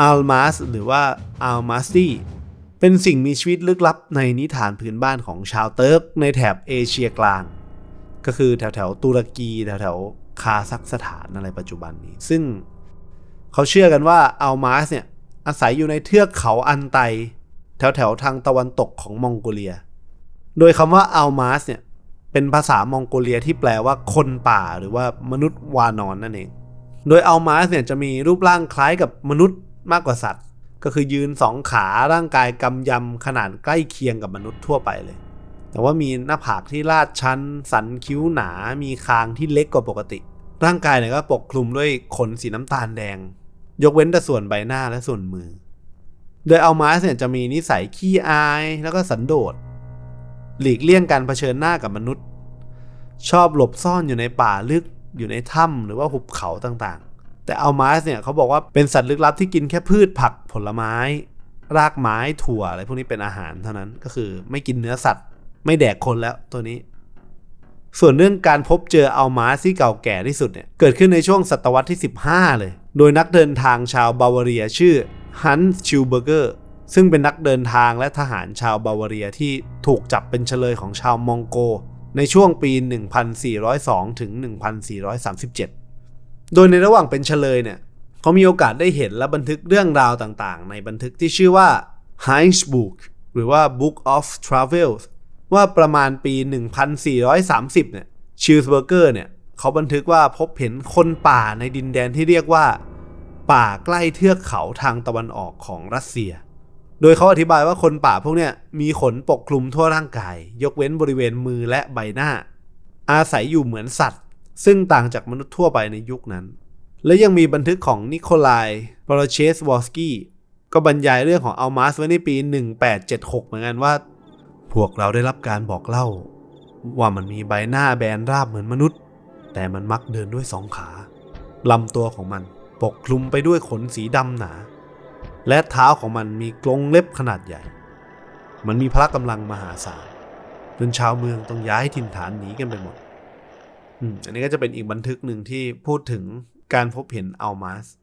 อัลมาสหรือว่าอัลมาสตีเป็นสิ่งมีชีวิตลึกลับในนิทานพื้นบ้านของชาวเติร์กในแถบเอเชียกลาง ก็คือแถวแถวๆตุรกีแถวแถวๆคาซัคสถานอะไรปัจจุบันนี้ ซึ่งเขาเชื่อกันว่าอัลมาสเนี่ยอาศัยอยู่ในเทือกเขาอันไต แถวแถวๆทางตะวันตกของมองโกเลีย โดยคำว่าอัลมาสเนี่ยเป็นภาษามองโกเลียที่แปลว่าคนป่าหรือว่ามนุษย์วานอนนั่นเอง โดยอัลมาสเนี่ยจะมีรูปร่างคล้ายกับมนุษย์ มากกว่าสัตว์ ก็คือยืนสองขาร่างกายกำยำขนาดใกล้เคียงกับมนุษย์ทั่วไปเลย แต่ว่ามีหน้าผากที่ลาดชัน สันคิ้วหนา มีคางที่เล็กกว่าปกติ ร่างกายเนี่ยก็ปกคลุมด้วยขนสีน้ำตาลแดง ยกเว้นแต่ส่วนใบหน้าและส่วนมือ โดยเอัลมาสเนี่ยจะมีนิสัยขี้อายแล้วก็สันโดษ หลีกเลี่ยงการเผชิญหน้ากับมนุษย์ ชอบหลบซ่อนอยู่ในป่าลึกอยู่ในถ้ำหรือว่าหุบเขาต่าง แต่อัลมาสเนี่ยเขาบอกว่าเป็นสัตว์ลึกลับที่กินแค่พืชผักผลไม้ รากไม้ถั่วอะไรพวกนี้เป็นอาหารเท่านั้นก็คือไม่กินเนื้อสัตว์ ไม่แดกคนแล้วตัวนี้ ส่วนเรื่องการพบเจออัลมาสที่เก่าแก่ที่สุดเนี่ยเกิดขึ้นในช่วงศตวรรษที่ 15 เลย โดยนักเดินทางชาวบาวาเรียชื่อฮันส์ชิลเบอร์เกอร์ซึ่งเป็นนักเดินทางและทหารชาวบาวาเรียที่ถูกจับเป็นเฉลยของชาวมองโก ในช่วงปี 1402 ถึง 1437 โดยในระหว่างเป็นเฉลยเนี่ยเขามีโอกาสได้เห็นและบันทึกเรื่องราวต่างๆ ในบันทึกที่ชื่อว่า Heinz Book หรือว่า Book of Travels ว่าประมาณปี 1430 เนี่ยชิลส์เบอร์เกอร์เนี่ยเขาบันทึกว่าพบเห็นคนป่าในดินแดนที่เรียกว่า ป่าใกล้เทือกเขาทางตะวันออกของรัสเซีย โดยเขาอธิบายว่าคนป่าพวกเนี้ยมีขนปกคลุมทั่วร่างกาย ยกเว้นบริเวณมือและใบหน้า อาศัยอยู่เหมือนสัตว์ ซึ่งต่างจากมนุษย์ทั่วไปในยุคนั้น และยังมีบันทึกของนิโคลายปรเชสวอลสกี้ก็บรรยายเรื่องของอัลมาสไว้ในปี 1876 เหมือนกันว่า พวกเราได้รับการบอกเล่า ว่ามันมีใบหน้าแบนราบเหมือนมนุษย์ แต่มันมักเดินด้วยสองขาลำตัวของมันปกคลุมไปด้วยขนสีดำหนา และเท้าของมันมีกรงเล็บขนาดใหญ่ มันมีพละกำลังมหาศาลจนชาวเมืองต้องย้ายถิ่นฐานหนีกันไปหมด อันนี้ก็จะเป็นอีกบันทึกหนึ่งที่พูดถึงการพบเห็นอัลมาส